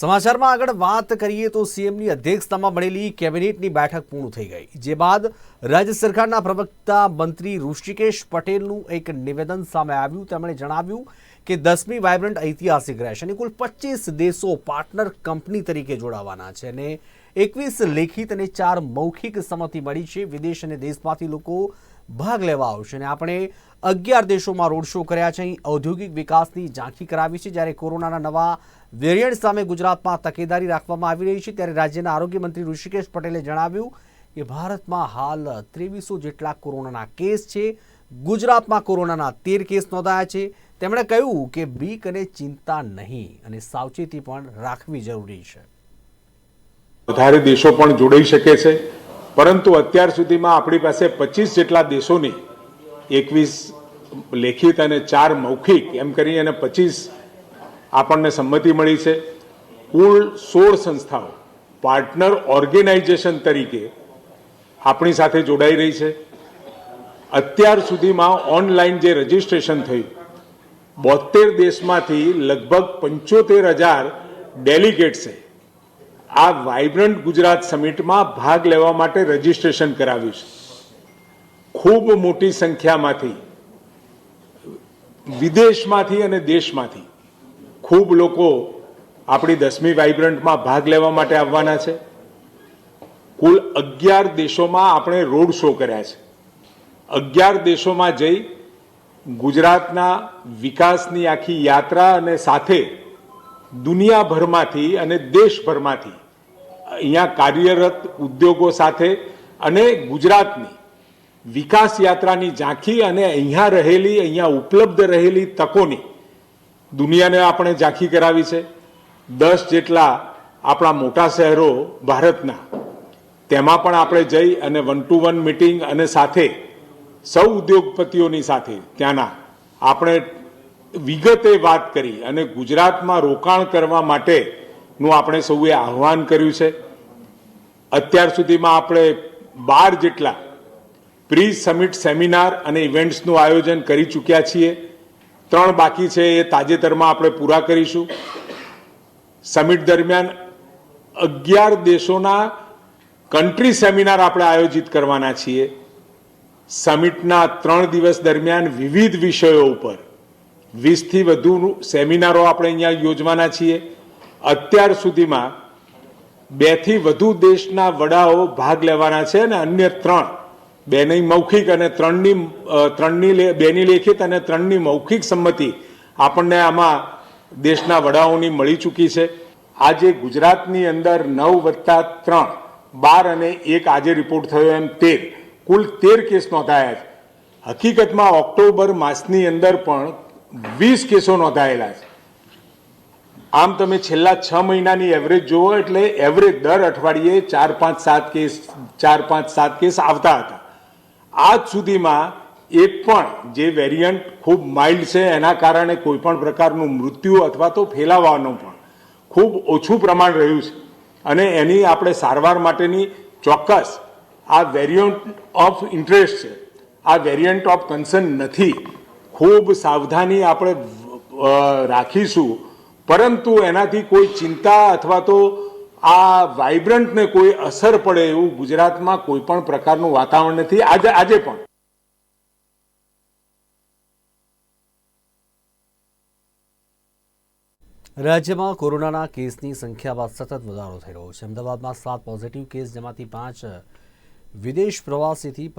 સમાચારમાં આગળ વાત કરીએ તો સીએમની અધ્યક્ષતામાં મળેલી કેબિનેટની બેઠક પૂર્ણ થઈ ગઈ. જે બાદ રાજ્ય સરકારના પ્રવક્તા મંત્રી ઋષિકેશ પટેલનું એક નિવેદન સામે આવ્યું. તેમણે જણાવ્યું કે દસમી વાયબ્રન્ટ ઐતિહાસિક રહેશે અને કુલ પચીસ દેશો પાર્ટનર કંપની તરીકે જોડાવાના છે અને એકવીસ લેખિત અને ચાર મૌખિક સંમતિ મળી છે. વિદેશ અને દેશમાંથી લોકો ભાગ લેવા આવશે અને આપણે અગિયાર દેશોમાં રોડ શો કર્યા છે. અહીં ઔદ્યોગિક વિકાસની ઝાંખી કરાવી છે. જ્યારે કોરોનાના નવા વેરિયન્ટ સામે ગુજરાતમાં તકેદારી રાખવામાં આવી રહી છે, ત્યારે રાજ્યના આરોગ્ય મંત્રી ઋષિકેશ પટેલે જણાવ્યું કે ભારતમાં હાલ ત્રેવીસો જેટલા કોરોનાના કેસ છે. ગુજરાતમાં કોરોનાના તેર કેસ નોંધાયા છે. તેમણે કહ્યું કે બીક અને ચિંતા નહીં અને સાવચેતી પણ રાખવી જરૂરી છે. વધારે દેશો પણ જોડાઈ શકે છે. પરંતુ અત્યાર સુધીમાં આપણી પાસે પચીસ જેટલા દેશોની એકવીસ લેખિત અને ચાર મૌખિક એમ કરી અને પચીસ આપણને સંમતિ મળી છે. કુલ સોળ સંસ્થાઓ પાર્ટનર ઓર્ગેનાઇઝેશન તરીકે આપણી સાથે જોડાઈ રહી છે. અત્યાર સુધીમાં ઓનલાઈન જે રજિસ્ટ્રેશન થયું બોતેર દેશમાંથી લગભગ પંચોતેર હજાર ડેલિગેટ્સે આ વાઇબ્રન્ટ ગુજરાત સમિટમાં ભાગ લેવા માટે રજીસ્ટ્રેશન કરાવ્યું છે. ખૂબ મોટી સંખ્યામાંથી, વિદેશમાંથી અને દેશમાંથી ખૂબ લોકો આપણી દસમી વાઇબ્રન્ટમાં ભાગ લેવા માટે આવવાના છે. કુલ અગિયાર દેશોમાં આપણે રોડ શો કર્યા છે. અગિયાર દેશોમાં જઈ ગુજરાતના વિકાસની આખી યાત્રા અને સાથે દુનિયાભરમાંથી અને દેશભરમાંથી અહીંયા કાર્યરત ઉદ્યોગો સાથે અને ગુજરાતની વિકાસ યાત્રાની ઝાંખી અને અહીંયા રહેલી, અહીંયા ઉપલબ્ધ રહેલી તકોની દુનિયાને આપણે ઝાંખી કરાવી છે. દસ જેટલા આપણા મોટા શહેરો ભારતના, તેમાં પણ આપણે જઈ અને વન ટુ વન મિટિંગ અને સાથે સૌ ઉદ્યોગપતિઓની સાથે ત્યાંના આપણે વિગતે વાત કરી અને ગુજરાતમાં રોકાણ કરવા માટેનું આપણે સૌએ આહ્વાન કર્યું છે. અત્યાર સુધીમાં આપણે બાર જેટલા પ્રી સમિટ સેમિનાર અને ઇવેન્ટ્સનું આયોજન કરી ચૂક્યા છીએ. ત્રણ બાકી છે એ તાજેતરમાં આપણે પૂરા કરીશું. સમિટ દરમિયાન અગિયાર દેશોના કન્ટ્રી સેમિનાર આપણે આયોજિત કરવાના છીએ. સમિટના ત્રણ દિવસ દરમિયાન વિવિધ વિષયો ઉપર વીસથી વધુ સેમિનારો આપણે અહીંયા યોજવાના છીએ. અત્યાર સુધીમાં બેથી વધુ દેશના વડાઓ ભાગ લેવાના છે અને અન્ય ત્રણ, બેની મૌખિક અને ત્રણની ત્રણની બેની લેખિત અને ત્રણની મૌખિક સંમતિ આપણને આમાં દેશના વડાઓની મળી ચૂકી છે. આજે ગુજરાતની અંદર નવ વત્તા ત્રણ, બાર અને એક આજે રિપોર્ટ થયો એમ તેર. કુલ તેર કેસ નોંધાયા છે. હકીકતમાં ઓક્ટોબર માસની અંદર પણ વીસ કેસો નોંધાયેલા છે. આમ તમે છેલ્લા છ મહિનાની એવરેજ જુઓ એટલે એવરેજ દર અઠવાડિયે ચાર પાંચ સાત કેસ, ચાર પાંચ સાત કેસ આવતા હતા. આજ સુધીમાં એક પણ જે વેરિયન્ટ ખૂબ માઇલ્ડ છે, એના કારણે કોઈ પણ પ્રકારનું મૃત્યુ અથવા તો ફેલાવાનું પણ ખૂબ ઓછું પ્રમાણ રહ્યું છે. અને એની આપણે સારવાર માટેની ચોક્કસ આ વેરિયન્ટ ઓફ ઇન્ટરેસ્ટ છે. આ વેરિયન્ટ ઓફ કન્સર્ન નથી. ખૂબ સાવધાની આપણે રાખીશું. પરંતુ એનાથી કોઈ ચિંતા અથવા તો આ વાઇબ્રન્ટને કોઈ અસર પડે એવું ગુજરાતમાં કોઈ પણ પ્રકારનું વાતાવરણ નથી. આજે આજે પણ. રાજ્યમાં કોરોનાના કેસની સંખ્યામાં સતત વધારો થઈ રહ્યો છે. અમદાવાદમાં સાત પોઝિટિવ કેસ, જેમાંથી પાંચ વિદેશ પ્રવાસીથી